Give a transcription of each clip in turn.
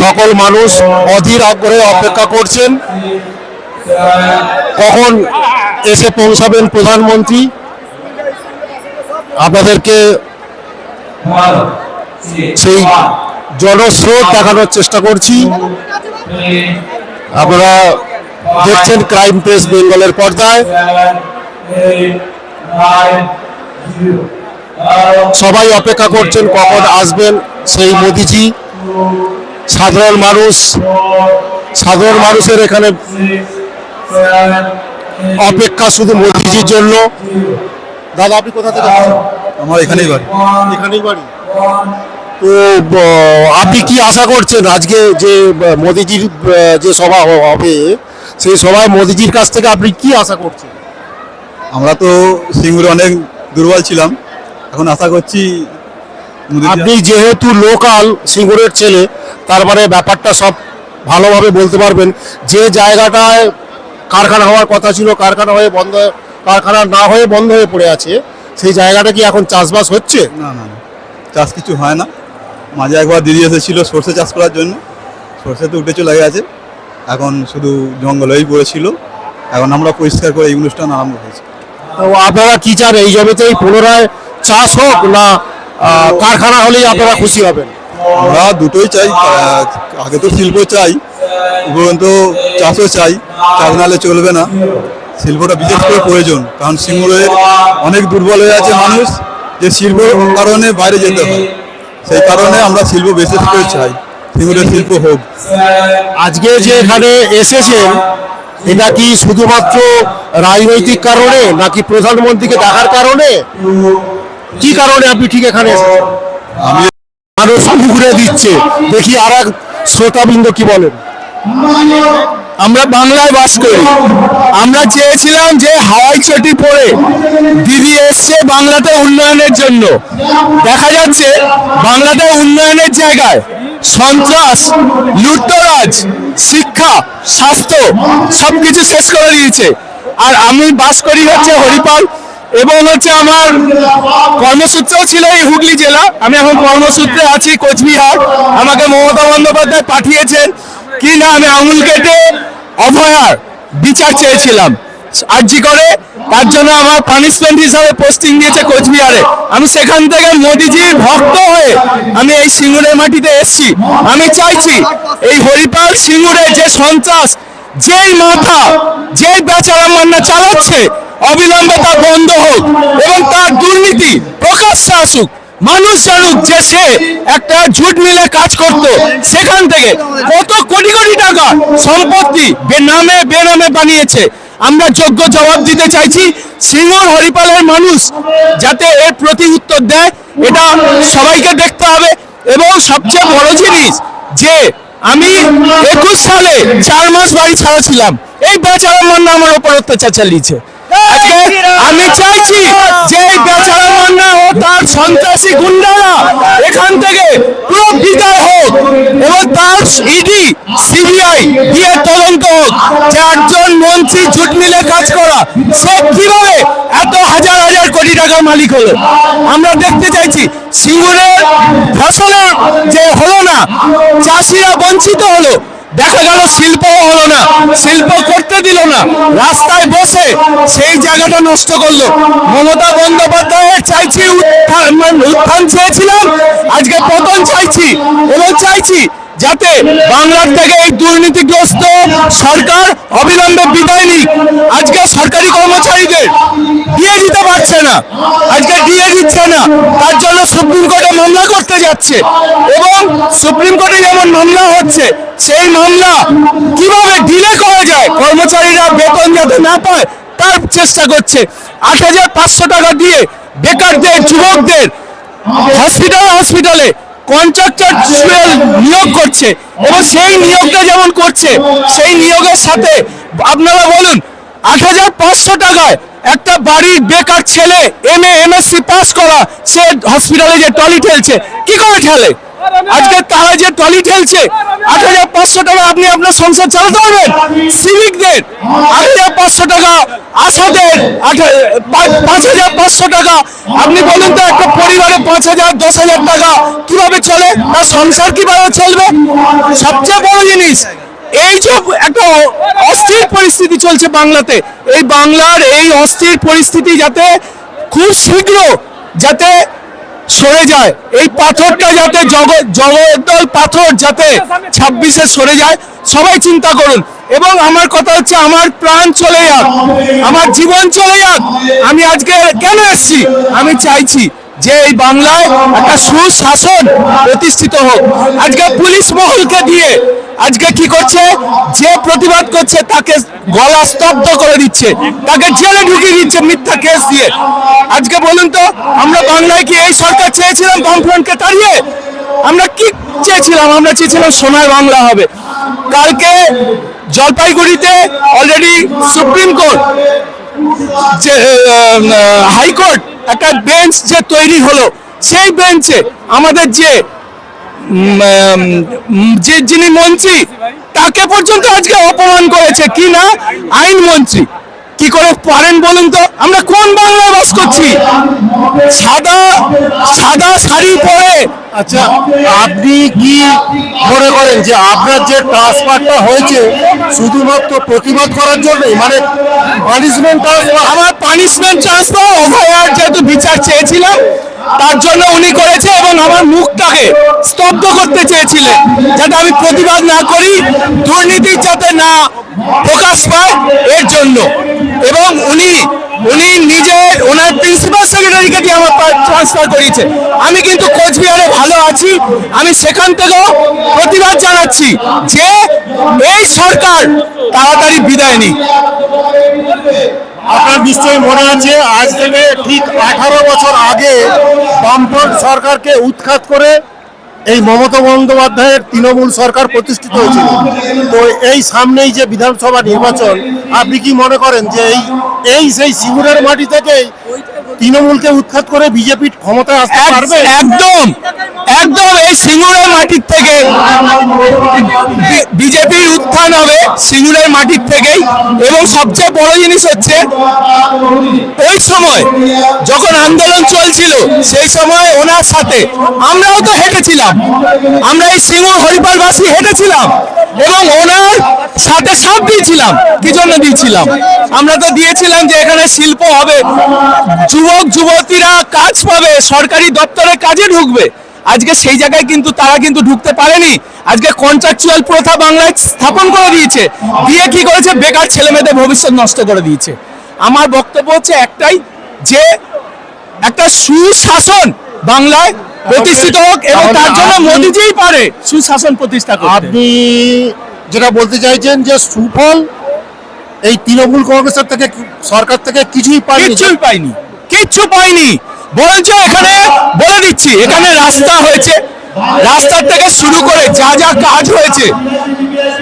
সকল মানুষ অধীর আগ্রহে অপেক্ষা করছেন। কখন এসে পৌঁছাবেন প্রধানমন্ত্রী? আপনাদেরকে সেই জনস্রোত দেখানোর চেষ্টা করছি। আপনারা দেখছেন ক্রাইম প্রেস বেঙ্গলের পর্দায়। সবাই অপেক্ষা করছেন কখন আসবেন সেই মোদিজি। সাধারণ মানুষ সাধারণ মানুষের এখানে অপেক্ষা শুধু মোদিজির জন্য। দাদা আপনি কোথা থেকে? আমার এখানেই বাড়ি। এখানেই বাড়ি। তো আপনি কি আশা করছেন আজকে যে মোদিজির যে সভা হবে সেই সভায় মোদিজির কাছ থেকে আপনি কি আশা করছেন? আমরা তো সিঙ্গুরে অনেক দুর্বল ছিলাম। এখন আশা করছি আপনি যেহেতু লোকাল সিঙ্গুরের ছেলে তার মানে ব্যাপারটা সব ভালোভাবে বলতে পারবেন। যে জায়গাটায় কারখানা হওয়ার কথা ছিল কারখানা হয়ে বন্ধ কারখানা না হয়ে বন্ধ হয়ে পড়ে আছে সেই জায়গাটা কি এখন চাষবাস হচ্ছে? না না না। চাষ কিছু হয় না। মাঝে একবার দিদি এসেছিল সর্ষে চাষ করার জন্য। সর্ষে তো উঠে চলে গেছে এখন শুধু জঙ্গল হয়েই পড়েছিল। এখন আমরা পরিষ্কার করে এই অনুষ্ঠান আরম্ভ হয়েছে তো আপনারা কি চান এই জমিতেই পুনরায় চাষ হোক না কারখানা হলেই আপনারা খুশি হবেন। আমরা দুটোই চাই আগে তো শিল্প চাই উপরন্ত চাষও চাই চাষ নাহলে চলবে না। শিল্পটা বিশেষ করে প্রয়োজন কারণ সিঙ্গুরে অনেক দুর্বল হয়ে আছে মানুষ যে শিল্প কারণে বাইরে যেতে হয়। সেই কারণে আমরা শিল্প বিশেষ করে চাই সিঙ্গুরের শিল্প হোক। আজকে যে এখানে এসেছেন এটা কি শুধুমাত্র রাজনৈতিক কারণে নাকি প্রধানমন্ত্রীকে দেখার কারণে? কি কারণে আপনি ঠিক এখানে এসেছেন? আমি ঘুরে দিচ্ছে। দেখি আর এক শ্রোতাবৃন্দ কি বলেন? আমরা বাংলায় বাস করি। আমরা চেয়েছিলাম যে হাওয়াই চটি পরে দিদি এসছে বাংলাতে উন্নয়নের জন্য। দেখা যাচ্ছে বাংলাতে উন্নয়নের জায়গায় সন্ত্রাস, লুটতরাজ, শিক্ষা, স্বাস্থ্য সবকিছু শেষ করে দিয়েছে। আর আমি বাস করি হচ্ছে হরিপাল। এবং হচ্ছে আমার কর্মসূত্রেও ছিল এই হুগলি জেলা। আমি এখন কর্মসূত্রে আছি, কোচবিহার। আমাকে মমতা বন্দ্যোপাধ্যায় পাঠিয়েছেন। কি না আমি আঙুল কেটে অভয়ার বিচার চেয়েছিলাম। আর্জি করে, তার জন্য আমার পানিশমেন্ট হিসাবে পোস্টিং দিয়েছে কোচবিহারে। আমি সেখান থেকে মোদিজির ভক্ত হয়ে আমি এই সিঙ্গুরের মাটিতে এসেছি। আমি চাইছি এই হরিপাল সিঙ্গুরে যে সন্ত্রাস, যেই মাথা, যেই বেচারা মান্না চালাচ্ছে অবিলম্বে তা বন্ধ হোক এবং তার দুর্নীতি প্রকাশ্যে আসুক, মানুষ জানুক যে সে একটা ঝুট মিলে কাজ করত। সেখান থেকে কত কোটি কোটি টাকা সম্পত্তি বেনামে বেনামে বানিয়েছে। আমরা যোগ্য জবাব দিতে চাইছি সিঙ্গর হরিপালের মানুষ যাতে এর প্রতি উত্তর দেয়, এটা সবাইকে দেখতে হবে। এবং সবচেয়ে বড় জিনিস যে আমি একুশ সালে চার মাস বাড়ি ছাড়া ছিলাম এই বেচারা মান্না আমার উপর অত্যাচার চালিয়েছে। আমি চাইছি যে বেচারা মান্না ও তার সন্ত্রাসী গুন্ডারা এখান থেকে পুরো বিদায় হোক। এবং তার ইডি সিবিআই দিয়ে তদন্ত হোক। একজন মন্ত্রী জুট মিলে কাজ করা সে কীভাবে এত হাজার হাজার কোটি টাকার মালিক হলো? আমরা দেখতে চাইছি সিঙ্গুরের ফসলের যে হলো না চাষিরা বঞ্চিত হলো। দেখা গেল শিল্প হলো না, শিল্প করতে দিল না। রাস্তায় বসে সেই জায়গাটা নষ্ট করল। মমতা বন্দ্যোপাধ্যায়ের চাইছি উত্থান মানে উত্থান চেয়েছিলাম, আজকে পতন চাইছি এবং চাইছি যাতে বাংলার থেকে এই দুর্নীতিগ্রস্ত সরকার অবিলম্বে বিদায় নিক। আজকে সরকারি কর্মচারীদের দিয়ে দিতে পারছে না। আজকে দিয়ে দিচ্ছে না। তার জন্য সুপ্রিম কোর্টে মামলা করতে যাচ্ছে এবং সুপ্রিম কোর্টে যেমন মামলা হচ্ছে, সেই মামলা কীভাবে ডিলে করা যায়? কর্মচারীরা বেতন যাতে না পায়, তার চেষ্টা করছে। আট হাজার পাঁচশো টাকা দিয়ে বেকারদের, যুবকদের হসপিটালে হসপিটালে কন্ট্রাক্টর নিয়োগ করছে এবং সেই নিয়োগটা যেমন করছে, সেই নিয়োগের সাথে আপনারা বলুন, আট হাজার পাঁচশো টাকায় একটা বাড়ির বেকার ছেলে এম এ এমএসসি পাস করা, সে হসপিটালে যে টলি ঠেলছে, কি করে ঠেলে আজকে তারা যে টলি ঠেলছে আট হাজার পাঁচশো টাকা আপনি আপনার সংসার চালাতে পারবেন সিভিকদের আট হাজার পাঁচশো টাকা আশাদের পাঁচ হাজার পাঁচশো টাকা। আপনি বলুন তো, একটা পরিবারে পাঁচ হাজার, দশ হাজার টাকা কীভাবে চলে, তার সংসার কীভাবে চলবে? সবচেয়ে বড় জিনিস, এই যে একটা অস্থির পরিস্থিতি চলছে বাংলাতে, এই বাংলার এই অস্থির পরিস্থিতি যাতে খুব শীঘ্র যাতে সরে যায়। এই পাথরটা যাতে জগৎ জগদ্দল পাথর যাতে ছাব্বিশে সরে যায়, সবাই চিন্তা করুন। এবং আমার কথা হচ্ছে, আমার প্রাণ চলে যাক। আমার জীবন চলে যাক। আমি আজকে কেন এসছি? আমি চাইছি যে এই বাংলায় একটা সুশাসন প্রতিষ্ঠিত হোক। আজকে পুলিশ মহলকে দিয়ে আজকে কি করছে? যে প্রতিবাদ করছে তাকে গলা স্তব্ধ করে দিচ্ছে। তাকে জেলে ঢুকিয়ে দিচ্ছে মিথ্যা কেস দিয়ে। আজকে বলুন তো, আমরা বাংলায় কি এই সরকার চেয়েছিলাম বামফ্রন্টকে তাড়িয়ে? আমরা কি চেয়েছিলাম? আমরা চেয়েছিলাম সোনার বাংলা হবে। কালকে জলপাইগুড়িতে অলরেডি সুপ্রিম কোর্ট, যে হাইকোর্ট একটা বেঞ্চ যে তৈরি হলো, সেই বেঞ্চে আমাদের যে যে যিনি মন্ত্রী, তাকে পর্যন্ত আজকে অপমান করেছে। কি না? আইন মন্ত্রী। কি করে পারেন বলুন তো? আমরা কোন বাংলায় বাস করছি? সাদা সাদা শাড়ি পরে আচ্ছা আপনি কি মনে করেন যে আপনার যে ট্রান্সফারটা হয়েছে, শুধুমাত্র প্রতিবাদ করার জন্যই? মানে পানিশমেন্ট আমার পানিশমেন্ট ট্রান্সফার অভয়ার যেহেতু বিচার চেয়েছিলাম, তার জন্য উনি করেছে এবং আমার মুখটাকে স্তব্ধ করতে চেয়েছিলেন, যাতে আমি প্রতিবাদ না করি, দুর্নীতি যাতে না প্রকাশ পায় এর জন্য। এবং উনি উনি নিজে ওনার প্রিন্সিপাল সেক্রেটারিকে দিয়ে আমার ট্রান্সফার করিয়েছে আমি কিন্তু কোচবিহারে ভালো আছি। আমি সেখান থেকেও প্রতিবাদ জানাচ্ছি যে এই সরকার তাড়াতাড়ি বিদায় নিক। আপনার নিশ্চয়ই মনে আছে, আজ থেকে ঠিক আঠারো বছর আগে বামফ্রন্ট সরকারকে উৎখাত করে এই মমতা বন্দ্যোপাধ্যায়ের তৃণমূল সরকার প্রতিষ্ঠিত হয়েছিল। তো এই সামনেই যে বিধানসভা নির্বাচন, আপনি কি মনে করেন যে এই এই সেই সিঙ্গুরের মাটি থেকেই তৃণমূলকে উৎখাত করে বিজেপি ক্ষমতায় আসতে পারবে? একদম। একদম এই সিঙ্গুরের মাটির থেকে বিজেপির উত্থান হবে সিঙ্গুরের মাটির থেকেই। এবং সবচেয়ে বড় জিনিস হচ্ছে ওই সময় যখন আন্দোলন চলছিল সেই সময় ওনার সাথে আমরাও তো হেঁটেছিলাম। আমরা এই সিঙ্গুর হরিপালবাসী হেঁটেছিলাম। এবং ওনার সাথে সাপ দিয়েছিলাম। কি জন্য দিয়েছিলাম? আমরা তো দিয়েছিলাম যে এখানে শিল্প হবে। যুবক যুবতীরা কাজ পাবে সরকারি দপ্তরে কাজে ঢুকবে। আজকে সেই জায়গায় কিন্তু তারা কিন্তু ঢুকতে পারেনি। আজকে কন্ট্রাকচুয়াল প্রথা বাংলায় স্থাপন করে দিয়েছে। দিয়ে কি করেছে? বেকার ছেলে মেয়েদের ভবিষ্যৎ নষ্ট করে দিয়েছে। আমার বক্তব্য হচ্ছে একটাই যে একটা সুশাসন বাংলায় প্রতিষ্ঠিত হোক এবং তার জন্য মোদিজিই পারে সুশাসন প্রতিষ্ঠা করতে। আপনি যেটা বলতে চাইছেন যে সুফল এই তৃণমূল কংগ্রেসের থেকে সরকার থেকে কিছুই পায়নি। কিছুই পায়নি। কিচ্ছু পাইনি বরঞ্চ এখানে বলে দিচ্ছি, এখানে রাস্তা হয়েছে। রাস্তার থেকে শুরু করে যা যা কাজ হয়েছে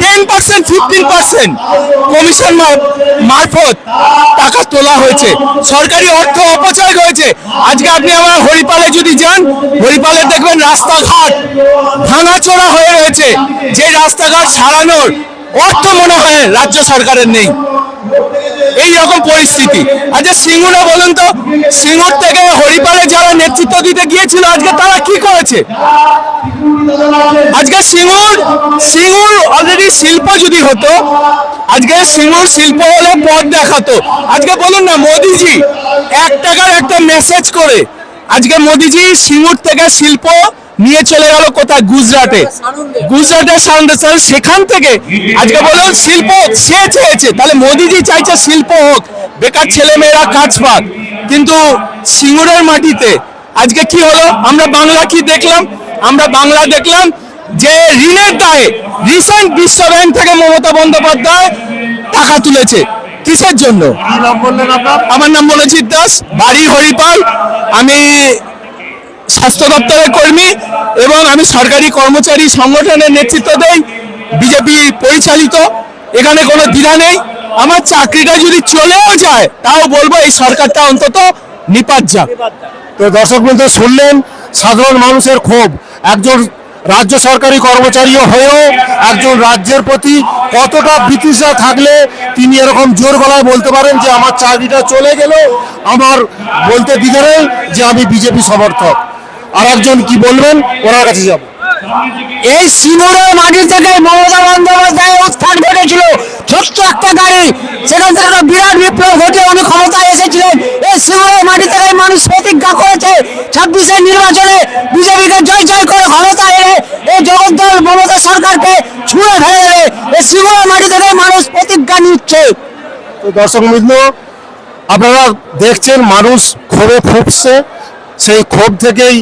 ten percent fifteen percent commission মারফত টাকা তোলা হয়েছে। সরকারি অর্থ অপচয় হয়েছে আজকে আপনি আমার হরিপালে যদি যান, হরিপালে দেখবেন রাস্তাঘাট ভাঙাচোরা হয়ে রয়েছে। যে রাস্তাঘাট সারানোর অর্থ মনে হয় রাজ্য সরকারের নেই। এই রকম পরিস্থিতি। আচ্ছা সিঙ্গুরা বলুন তো, সিঙ্গুর থেকে হরিপালে যারা নেতৃত্ব দিতে গিয়েছিল আজকে তারা কি করেছে? আজকে সিঙ্গুর সিঙ্গুর অলরেডি শিল্প যদি হতো, আজকে সিঙ্গুর শিল্প হলে পথ দেখাতো। আজকে বলুন না, মোদিজি এক টাকার একটা মেসেজ করে, আজকে মোদিজি সিঙ্গুর থেকে শিল্প নিয়ে চলে গেল কোথায়? গুজরাটে। গুজরাটের সাউন্ডেশন সেখান থেকে। আজকে বলুন, শিল্প সে চেয়েছে। তাহলে মোদিজি চাইছে শিল্প হোক, বেকার ছেলেমেয়েরা কাজ পাক। কিন্তু সিঙ্গুরের মাটিতে আজকে কি হলো? আমরা বাংলা কি দেখলাম? আমরা বাংলা দেখলাম যে ঋণের দায়ে রিসেন্ট বিশ্ব ব্যাংক থেকে মমতা বন্দ্যোপাধ্যায় টাকা তুলেছে। কিসের জন্য? আমার নাম মনোজিৎ দাস বাড়ি হরিপাল। আমি স্বাস্থ্য দপ্তরের কর্মী এবং আমি সরকারি কর্মচারী সংগঠনের নেতৃত্ব দেই বিজেপি পরিচালিত। এখানে কোনো দ্বিধা নেই। আমার চাকরিটা যদি চলেও যায় তাও বলব এই সরকারটা অন্তত নিপাত যাক। তো দর্শক বন্ধু শুনলেন সাধারণ মানুষের ক্ষোভ। একজন রাজ্য সরকারি কর্মচারী হয়েও একজন রাজ্যের প্রতি কতটা বিতৃষা থাকলে তিনি এরকম জোর গলায় বলতে পারেন যে আমার চাকরিটা চলে গেল, আমার বলতে দিতে নেই যে আমি বিজেপি সমর্থক। আর একজন কি বলবেন? ওনার কাছে যাব। এই সিঙ্গুরের মাটি থেকে মমতা বন্দ্যোপাধ্যায়ের উত্থান ঘটেছিল। ছোট্ট একটা গাড়ি। সেখান থেকে একটা বিরাট বিপ্লব ঘটে, উনি ক্ষমতায় এসেছিলেন। এই সিঙ্গুরের মাটি থেকে মানুষ প্রতিজ্ঞা করেছে ছাব্বিশের নির্বাচনে বিজেপিকে জয় জয় করে ক্ষমতা এলে এই জগদ্দল মমতা সরকারকে ছুঁড়ে ফেলে দেবে। এই সিঙ্গুরের মাটি থেকে মানুষ প্রতিজ্ঞা নিচ্ছে। দর্শক বৃন্দ আপনারা দেখছেন মানুষ ক্ষোভে ফুটছে সেই ক্ষোভ থেকেই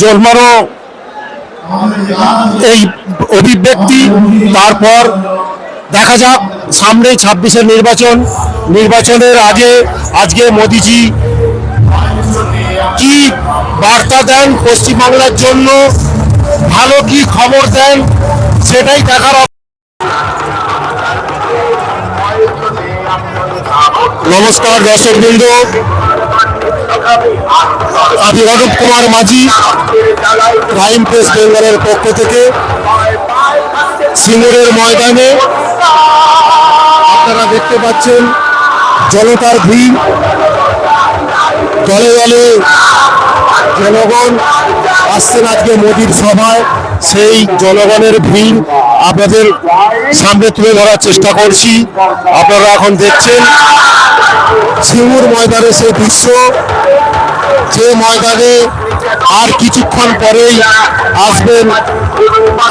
জন্মানো এই অভিব্যক্তি। তারপর দেখা যাক, সামনেই ছাব্বিশের নির্বাচন। নির্বাচনের আগে আজকে মোদিজি কি বার্তা দেন পশ্চিমবাংলার জন্য? ভালো কি খবর দেন? সেটাই দেখার নমস্কার দর্শকবৃন্দ। আমি অনুপ কুমার মাঝি ক্রাইম প্রেস বেঙ্গলের পক্ষ থেকে। সিঙ্গুরের ময়দানে আপনারা দেখতে পাচ্ছেন জনতার ভিড়। দলে দলে জনগণ আসছেন আজকে মোদির সভায়। সেই জনগণের ভিড় আপনাদের সামনে তুলে ধরার চেষ্টা করছি। আপনারা এখন দেখছেন সিঙ্গুর ময়দানে সেই দৃশ্য। যে ময়দানে আর কিছুক্ষণ পরেই আসবেন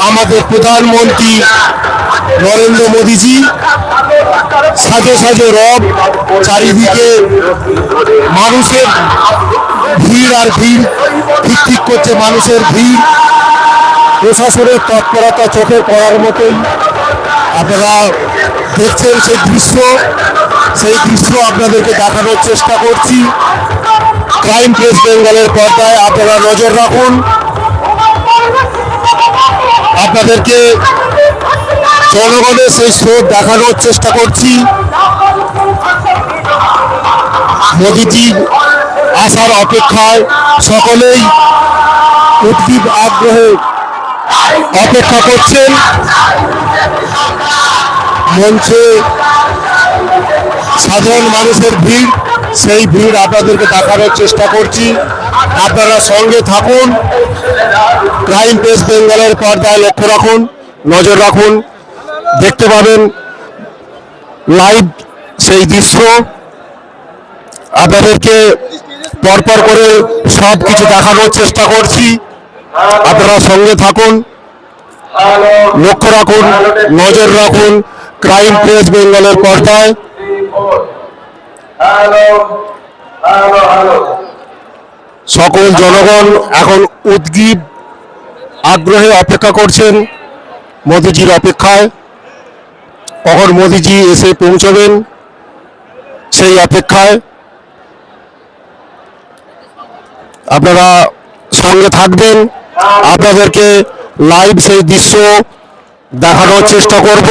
আমাদের প্রধানমন্ত্রী নরেন্দ্র মোদীজি। সাজে সাজে রব, চারিদিকে মানুষের ভিড় আর ভিড় ঠিক ঠিক করছে মানুষের ভিড়। প্রশাসনের তৎপরতা চোখে পড়ার মতোই। আপনারা দেখছেন সেই দৃশ্য সেই দৃশ্য আপনাদেরকে দেখানোর চেষ্টা করছি। ক্রাইম প্রেস বেঙ্গলের পর্দায় আপনারা নজর রাখুন। আপনাদেরকে জনগণের সেই স্রোত দেখানোর চেষ্টা করছি। মোদিজি আসার অপেক্ষায় সকলেই উদ্দীপ আগ্রহে অপেক্ষা করছেন। মঞ্চে সাধারণ মানুষের ভিড়। সেই ভিড় আপনাদেরকে দেখানোর চেষ্টা করছি। আপনারা সঙ্গে থাকুন। ক্রাইম প্রেস বেঙ্গলের পর্দায় লক্ষ্য রাখুন, নজর রাখুন। দেখতে পাবেন লাইভ সেই দৃশ্য। আপনাদেরকে পরপর করে সব কিছু দেখানোর চেষ্টা করছি। আপনারা সঙ্গে থাকুন, লক্ষ্য রাখুন, নজর রাখুন। ক্রাইম প্রেস বেঙ্গলের পর্দায়। সকল জনগণ এখন উদ্গীব আগ্রহে অপেক্ষা করছেন মোদিজির অপেক্ষায়। কখন মোদিজি এসে পৌঁছবেন সেই অপেক্ষায়। আপনারা সঙ্গে থাকবেন। আপনাদেরকে লাইভ সেই দৃশ্য দেখানোর চেষ্টা করব।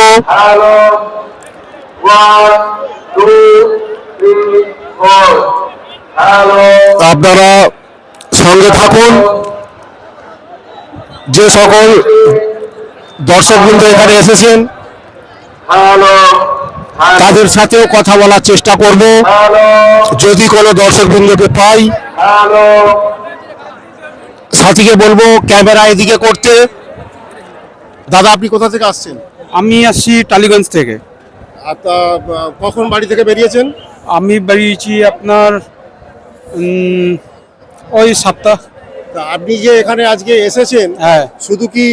আপনারা সঙ্গে থাকুন। যে সকল দর্শকবৃন্দ এখানে এসেছেন তাদের সাথেও কথা বলার চেষ্টা করব। যদি কোনো দর্শকবৃন্দকে পাই সাথীকে বলব ক্যামেরা এদিকে করতে। দাদা আপনি কোথা থেকে আসছেন? আমি আসছি টালিগঞ্জ থেকে। কখন বাড়ি থেকে বেরিয়েছেন? আমি বেরিয়েছি আপনার ওই সাতটা। তা আপনি যে এখানে আজকে এসেছেন হ্যাঁ। শুধু কি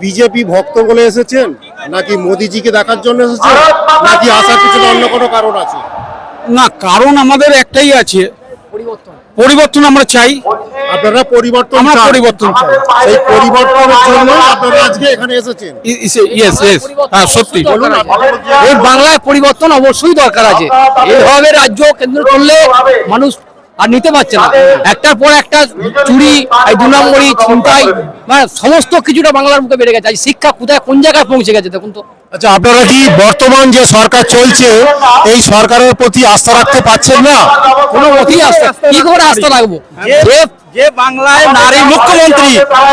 বিজেপি ভক্ত বলে এসেছেন? নাকি মোদিজিকে দেখার জন্য এসেছেন? নাকি আসার পিছনে অন্য কোনো কারণ আছে? না কারণ আমাদের একটাই আছে। পরিবর্তন আমরা চাই। আপনারা পরিবর্তন আমরা চান। পরিবর্তন চাই। সেই পরিবর্তনের জন্য আপনারা আজকে এখানে এসেছেন। ইয়েস ইয়েস হ্যাঁ সত্যি। বলুন এই বাংলায় পরিবর্তন অবশ্যই দরকার আছে। এইভাবে রাজ্য কেন্দ্র করলে মানুষ আর নিতে পারছে না। একটার পর একটা চুরি এই দু নম্বরই ছিনতাই মানে সমস্ত কিছুটা বাংলার মুখে বেড়ে গেছে। আজ শিক্ষা কোথায় কোন জায়গায় পৌঁছে গেছে দেখুন তো। আচ্ছা আপনারা কি বর্তমান যে সরকার চলছে এই সরকারের প্রতি আস্থা রাখতে পারছেন না? কোনো মতেই আস্থা। কি করে আস্থা রাখব? যে যে বাংলায় নারী মুখ্যমন্ত্রী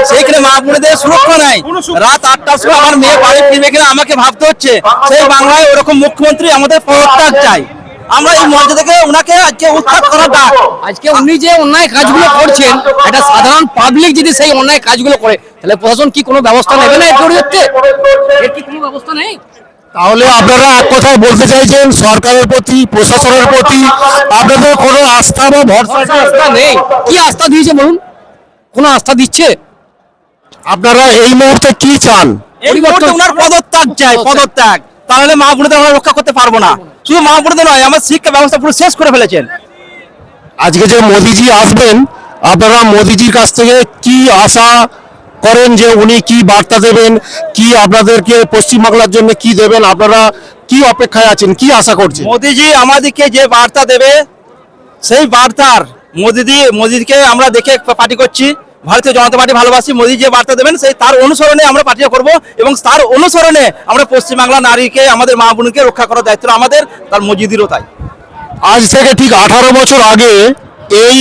সেইখানে মা বোনেদের সুরক্ষা নাই। রাত আটটার সময় আমার মেয়ে বাড়ি ফিরবে কিনা আমাকে ভাবতে হচ্ছে সেই বাংলায় ওরকম মুখ্যমন্ত্রী আমাদের পদত্যাগ চাই। আমরা এই মঞ্চ থেকে ওনাকে আজকে উত্থাপ করার ডাক আজকে উনি যে অন্যায় কাজগুলো করছেন একটা সাধারণ পাবলিক যদি সেই অন্যায় কাজগুলো করে তাহলে প্রশাসন কি কোনো ব্যবস্থা নেবে না এর কি কোনো ব্যবস্থা নেই? তাহলে আপনারা এক কথায় বলতে চাইছেন সরকারের প্রতি প্রশাসনের প্রতি আপনাদের কোনো আস্থা বা ভরসা নেই? আস্থা নেই। কি আস্থা দিয়েছে বলুন? কোনো আস্থা দিচ্ছে? আপনারা এই মুহূর্তে কি চান? এই মুহূর্তে ওনার পদত্যাগ চাই পদত্যাগ। তাহলে মা বোনেদের আমরা রক্ষা করতে পারব না। শুধু মা বোনেদের নয় আমার শিক্ষা ব্যবস্থা পুরো শেষ করে ফেলেছেন। আজকে যে মোদিজি আসবেন আপনারা মোদিজির কাছ থেকে কি আশা করেন যে উনি কি বার্তা দেবেন কি আপনাদেরকে পশ্চিমবাংলার জন্য কি দেবেন আপনারা কি অপেক্ষায় আছেন কি আশা করছেন? মোদিজি আমাদেরকে যে বার্তা দেবে সেই বার্তার মোদিজি মোদিকে আমরা দেখে পার্টি করছি। ভারতীয় জনতা পার্টি ভালোবাসি মোদী যে বার্তা দেবেন, সেই তার অনুসরণে আমরা পার্টিটা করব এবং তার অনুসরণে আমরা পশ্চিমবাংলা নারীকে, আমাদের মা বোনকে রক্ষা করার দায়িত্ব আমাদের, তার মজিদিরও তাই। আজ থেকে ঠিক আঠারো বছর আগে এই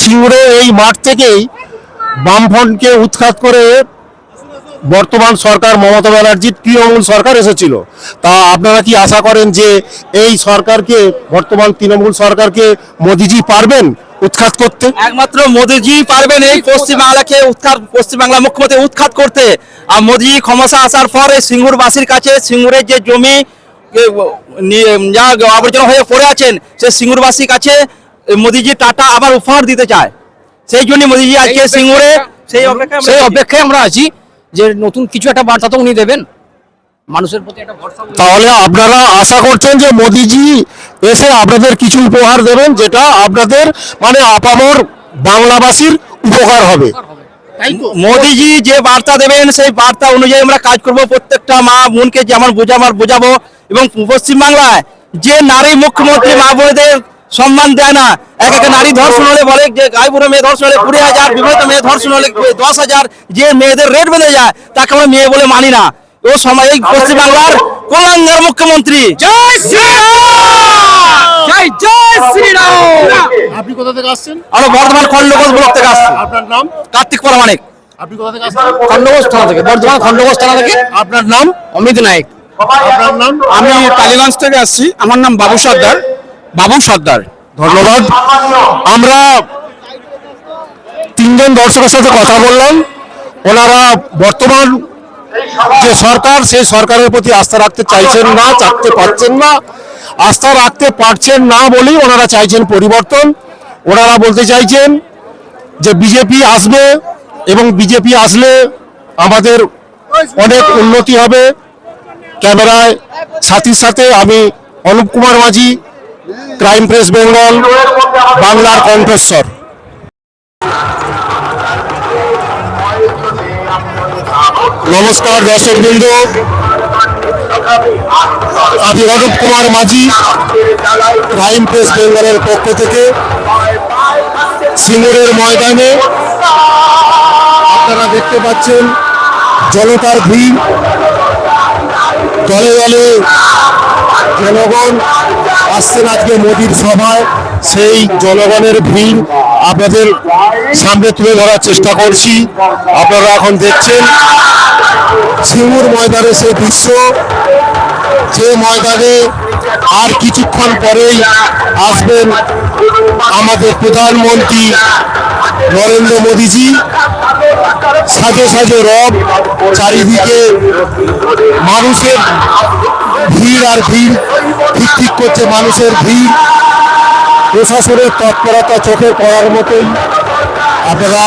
সিঙ্গুরে, এই মাঠ থেকেই বামফ্রন্টকে উৎখাত করে বর্তমান সরকার মমতা ব্যানার্জির তৃণমূল সরকার এসেছিল। তা আপনারা কি আশা করেন যে এই সরকারকে বর্তমান তৃণমূল সরকারকে মোদিজি পারবেন উৎখাত করতে? একমাত্র মোদিজি পারবেন এই পশ্চিমবাংলাকে উৎখাত পশ্চিমবাংলা মুখ্যমন্ত্রী উৎখাত করতে। আর মোদিজি ক্ষমতা আসার পর এই সিঙ্গুরবাসীর কাছে সিঙ্গুরের যে জমি যা আবর্জনা হয়ে পড়ে আছেন সেই সিঙ্গুরবাসীর কাছে মোদিজি টাটা আবার উপহার দিতে চায়। সেই জন্য মোদিজি আজকে সিঙ্গুরে সেই অপেক্ষায় আমরা আছি। যে নতুন কিছু একটা বার্তা তো উনি দেবেন। মানুষের প্রতি একটা ভরসা তাহলে আপনারা আশা করছেন যে মোদিজি এসে আপনাদের কিছু উপহার দেবেন যেটা আপনাদের মানে আপামর বাংলাবাসীর উপকার হবে। মোদিজি যে বার্তা দেবেন সেই বার্তা অনুযায়ী আমরা কাজ করব। প্রত্যেকটা মা বোনকে যেমন বোঝাবার বোঝাবো এবং পশ্চিমবাংলায় যে নারী মুখ্যমন্ত্রী মা বোনদের সম্মান দেয় না। এক এক নারী ধর্ষণ হলে বলে যে গায়ে বুড়ো মেয়ে ধর্ষণ হলে কুড়ি হাজার বিবাহিত মেয়ে ধর্ষণ হলে দশ হাজার যে মেয়েদের রেট বেঁধে যায় তাকে আমরা মেয়ে বলে মানি না। ও সময় এই পশ্চিমবাংলার কল্যাণের মুখ্যমন্ত্রী। জয় জয় জয় শ্রীরাম! আপনি কোথা থেকে আসছেন? আমরা বর্ধমান খন্ডকোষ ব্লক থেকে আসছি। আপনার নাম? কার্তিক পরমাণিক। আপনি কোথা থেকে আসছেন? খন্ডঘোষ থানা থেকে বর্ধমান খন্ডঘোষ থানা থেকে। আপনার নাম? অমিত নায়ক। আপনার নাম? আমি টালিগঞ্জ থেকে আসছি। আমার নাম বাবু সর্দার। বাবু সর্দার ধন্যবাদ। আমরা তিনজন দর্শকের সাথে কথা বললাম। ওনারা বর্তমান যে সরকার, সেই সরকারের প্রতি আস্থা রাখতে চাইছেন না চাকতে পারছেন না। আস্থা রাখতে পারছেন না বলেই ওনারা চাইছেন পরিবর্তন। ওনারা বলতে চাইছেন যে বিজেপি আসবে এবং বিজেপি আসলে আমাদের অনেক উন্নতি হবে। ক্যামেরায় সাথীর সাথে আমি অনুপ কুমার মাঝি ক্রাইম প্রেস বেঙ্গল, বাংলার কণ্ঠস্বর। নমস্কার দর্শক বিন্দু। আমি অনুপ কুমার মাঝি, ক্রাইম প্রেস বেঙ্গলের পক্ষ থেকে সিঙ্গুরের ময়দানে আপনারা দেখতে পাচ্ছেন জনতার ভিড়। দলে দলে জনগণ আসছেন আজকে মোদির সভায়। সেই জনগণের ভিড় আপনাদের সামনে তুলে ধরার চেষ্টা করছি। আপনারা এখন দেখছেন সিঙ্গুর ময়দানে সেই দৃশ্য। যে ময়দানে আর কিছুক্ষণ পরেই আসবেন আমাদের প্রধানমন্ত্রী নরেন্দ্র মোদীজি। সাজে সাজে রব চারিদিকে মানুষের ভিড় আর ভিড় ঠিক ঠিক করছে মানুষের ভিড়। প্রশাসনের তৎপরতা চোখে পড়ার মতোই। আপনারা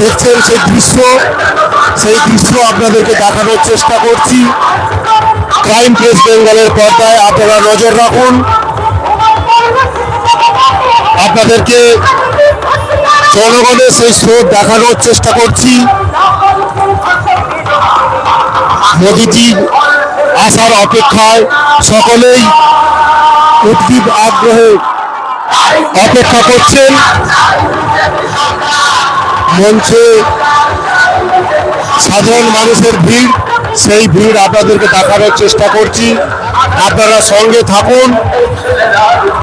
দেখছেন সেই দৃশ্য সেই দৃশ্য আপনাদেরকে দেখানোর চেষ্টা করছি। ক্রাইম প্রেস বেঙ্গলের পর্দায় আপনারা নজর রাখুন। আপনাদেরকে জনগণের সেই স্রোত দেখানোর চেষ্টা করছি। মোদিজির আসার অপেক্ষায় সকলেই উদ্দীপ আগ্রহে অপেক্ষা করছেন। মঞ্চে সাধারণ মানুষের ভিড়, সেই ভিড় আপনাদেরকে দেখানোর চেষ্টা করছি। আপনারা সঙ্গে থাকুন।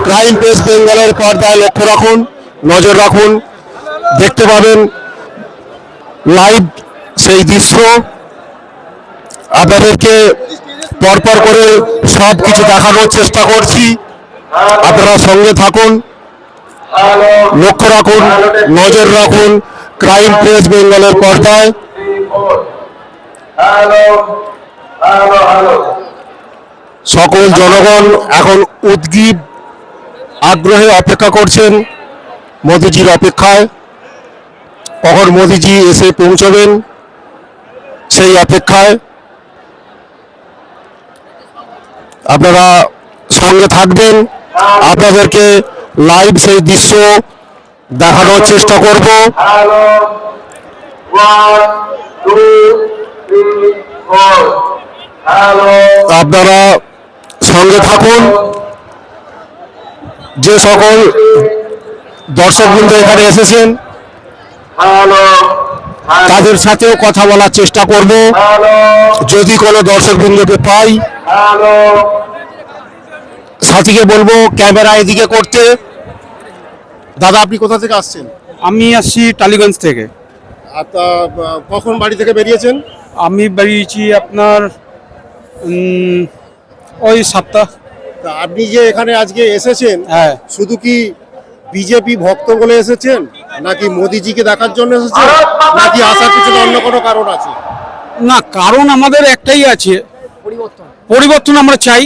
ক্রাইম প্রেস বেঙ্গলের পর্দায় লক্ষ্য রাখুন, নজর রাখুন। দেখতে পাবেন লাইভ সেই দৃশ্য। আপনাদেরকে পরপর করে সব কিছু দেখানোর চেষ্টা করছি। আপনারা সঙ্গে থাকুন, লক্ষ্য রাখুন, নজর রাখুন ক্রাইম প্রেস বেঙ্গলের পর্দায়। সকল জনগণ এখন উদ্গীব আগ্রহে অপেক্ষা করছেন, মোদিজির অপেক্ষায়। কখন মোদিজি এসে পৌঁছবেন সেই অপেক্ষায়। আপনারা সঙ্গে থাকবেন। আপনাদেরকে লাইভ সেই দৃশ্য দেখানোর চেষ্টা করব। আপনারা সঙ্গে থাকুন। যে সকল দর্শকবৃন্দ এখানে এসেছেন তাদের সাথেও কথা বলার চেষ্টা করব। যদি কোনো দর্শকবৃন্দকে পাই সাথীকে বলব ক্যামেরা এদিকে করতে। দাদা আপনি কোথা থেকে আসছেন? আমি আসছি টালিগঞ্জ থেকে। আপনার কখন বাড়ি থেকে বেরিয়েছেন? আমি বেরিয়েছি আপনার ওই সাতটা আপনি যে এখানে আজকে এসেছেন হ্যাঁ। শুধু কি বিজেপি ভক্ত বলে এসেছেন? নাকি মোদিজিকে দেখার জন্য এসেছেন নাকি আসার পিছনে অন্য কোনো কারণ আছে? না কারণ আমাদের একটাই আছে। পরিবর্তন। আমরা চাই।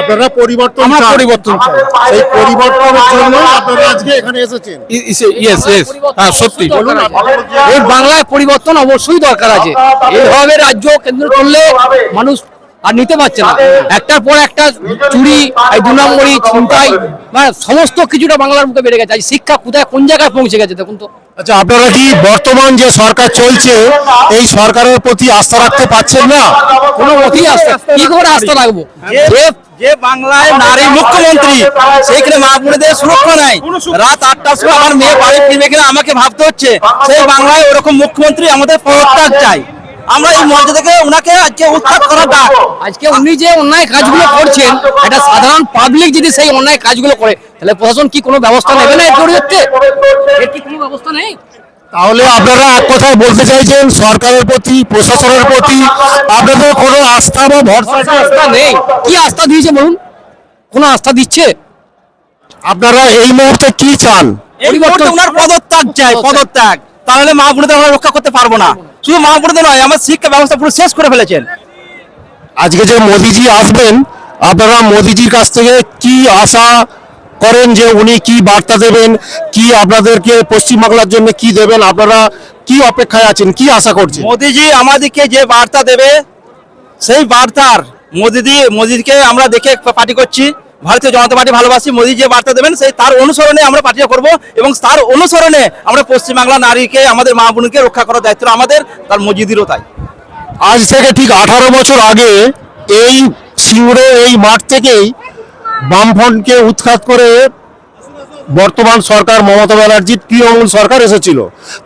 আপনারা পরিবর্তন আমরা পরিবর্তন চাই। সেই পরিবর্তনের জন্য আপনারা আজকে এখানে এসেছেন। Yes yes. হ্যাঁ সত্যি। বলুন এই বাংলায় পরিবর্তন অবশ্যই দরকার আছে। এইভাবে রাজ্য কেন্দ্র করলে মানুষ আর নিতে পারছে না। একটার পর একটা চুরি এই দু নম্বরই ছিনতাই মানে সমস্ত কিছুটা বাংলার মুখে বেড়ে গেছে। শিক্ষা কোথায় কোন জায়গায় পৌঁছে গেছে দেখুন তো। আচ্ছা আপনারা কি বর্তমান যে সরকার চলছে এই সরকারের প্রতি আস্থা রাখতে পারছেন না? কোনো মতেই আস্থা। কি করে আস্থা রাখব? যে যে বাংলায় নারী মুখ্যমন্ত্রী সেইখানে মা বোনেদের সুরক্ষা নাই। রাত আটটার সময় আমার মেয়ে বাড়ি ফিরবে কিনা আমাকে ভাবতে হচ্ছে। সেই বাংলায় ওরকম মুখ্যমন্ত্রী আমাদের পদত্যাগ চাই। আমরা এই মঞ্চ থেকে ওনাকে আজকে উৎখাত করার ডাক আজকে উনি যে অন্যায় কাজগুলো করছেন এটা সাধারণ পাবলিক যদি সেই অন্যায় কাজগুলো করে তাহলে প্রশাসন কি কোনো ব্যবস্থা নেবে না এর বিরুদ্ধে এর কি কোনো ব্যবস্থা নেই? তাহলে আপনারা এক কথায় বলতে চাইছেন সরকারের প্রতি প্রশাসনের প্রতি আপনাদের কোনো আস্থা বা ভরসা নেই? আস্থা নেই। কি আস্থা দিয়েছে বলুন? কোনো আস্থা দিচ্ছে? আপনারা এই মুহূর্তে কি চান? এই মুহূর্তে ওনার পদত্যাগ চাই পদত্যাগ। তাহলে মা বোনেদের আমরা রক্ষা করতে পারব না। শুধু মা বোনেদের নয় আমার শিক্ষা ব্যবস্থা পুরো শেষ করে ফেলেছেন। আজকে যে মোদিজি আসবেন আপনারা মোদিজির কাছ থেকে কি আশা করেন যে উনি কি বার্তা দেবেন কি আপনাদেরকে পশ্চিমবাংলার জন্য কি দেবেন আপনারা কি অপেক্ষায় আছেন কি আশা করছেন? মোদিজি আমাদেরকে যে বার্তা দেবে সেই বার্তার মোদিজি মোদিকে আমরা দেখে পার্টি করছি। ভারতীয় জনতা পার্টি ভালোবাসি মোদি যে বার্তা দেবেন। সেই তার অনুসরণে আমরা পার্টিটা করব এবং তার অনুসরণে আমরা পশ্চিমবাংলা নারীকে, আমাদের মা বোনকে রক্ষা করার দায়িত্ব আমাদের, তার মসজিদেরও তাই। আজ থেকে ঠিক আঠারো বছর আগে এই সিঙ্গুরে এই মাঠ থেকেই বামফ্রন্টকে উৎখাত করে বর্তমান সরকার মমতা ব্যানার্জির তৃণমূল সরকার এসেছিল।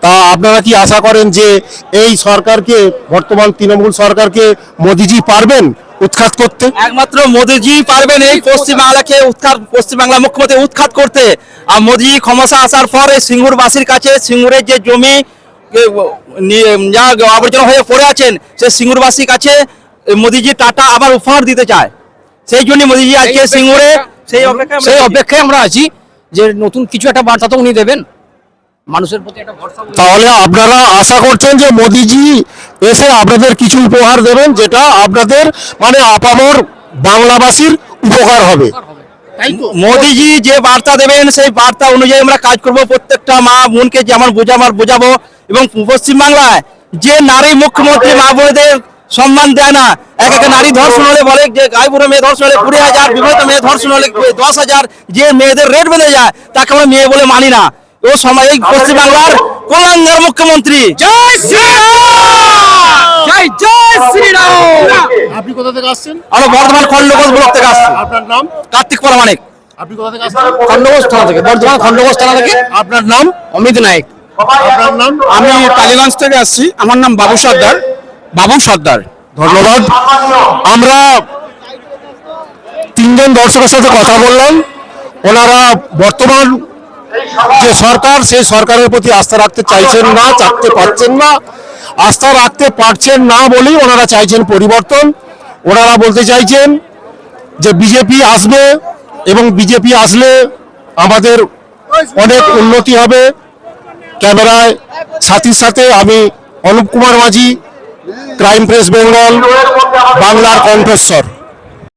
তা আপনারা কি আশা করেন যে এই সরকারকে, বর্তমান তৃণমূল সরকারকে মোদিজি পারবেন? উৎখাত করতে। একমাত্র মোদিজি পারবেন এই পশ্চিমবাংলাকে উৎখাত পশ্চিমবাংলা মুখ্যমন্ত্রী উৎখাত করতে। আর মোদি ক্ষমতা আসার পর এই সিঙ্গুরবাসীর কাছে সিঙ্গুরের যে জমি যা আবর্জনা হয়ে পড়ে আছেন সেই সিঙ্গুরবাসীর কাছে মোদিজি টাটা আবার উপহার দিতে চায়। সেই জন্য মোদিজি আজকে সিঙ্গুরে সেই সেই অপেক্ষায় আমরা আছি যে নতুন কিছু একটা বার্তা তো উনি দেবেন। মানুষের প্রতি একটা ভরসা তাহলে আপনারা আশা করছেন যে মোদিজি এসে আপনাদের কিছু উপহার দেবেন যেটা আপনাদের মানে আপামর বাংলাবাসীর উপকার হবে। মোদিজি যে বার্তা দেবেন সেই বার্তা অনুযায়ী আমরা কাজ করব। প্রত্যেকটা মা বোনকে যেমন বোঝাবার বোঝাবো। এবং পশ্চিমবাংলায় যে নারী মুখ্যমন্ত্রী মা বোনদের সম্মান দেয় না এক একটা নারী ধর্ষণ হলে বলে যে গায়ে বুড়ো মেয়ে ধর্ষণ হলে কুড়ি হাজার বিবাহিত মেয়ে ধর্ষণ হলে দশ হাজার যে মেয়েদের রেট বেড়ে যায় তাকে আমরা মেয়ে বলে মানি না। ও সময় এই পশ্চিমবাংলার কল্যাণের মুখ্যমন্ত্রী। জয় শ্রীরাম জয় জয় শ্রীরাম! আপনি কোথা থেকে আসছেন? আমরা বর্ধমান খন্ডকোষ ব্লক থেকে আসছি। আপনার নাম? কার্তিক পরামানিক আপনি কোথা থেকে আসছেন? খন্ডঘোষ থানা থেকে বর্ধমান খন্ডঘোষ থানা থেকে। আপনার নাম? অমিত নায়ক। আপনার নাম? আমি টালিগঞ্জ থেকে আসছি। আমার নাম বাবু সর্দার। বাবু সর্দার। ধন্যবাদ। আমরা তিনজন দর্শকের সাথে কথা বললাম। ওনারা বর্তমান যে সরকার সেই সরকারের প্রতি আস্থা রাখতে চাইছেন না চাকতে পারছেন না, আস্থা রাখতে পারছেন না বলেই ওনারা চাইছেন পরিবর্তন। ওনারা বলতে চাইছেন যে বিজেপি আসবে এবং বিজেপি আসলে আমাদের অনেক উন্নতি হবে। ক্যামেরায় সাথীর সাথে আমি অনুপ কুমার মাঝি, ক্রাইম প্রেস বেঙ্গল, বাংলার কণ্ঠস্বর।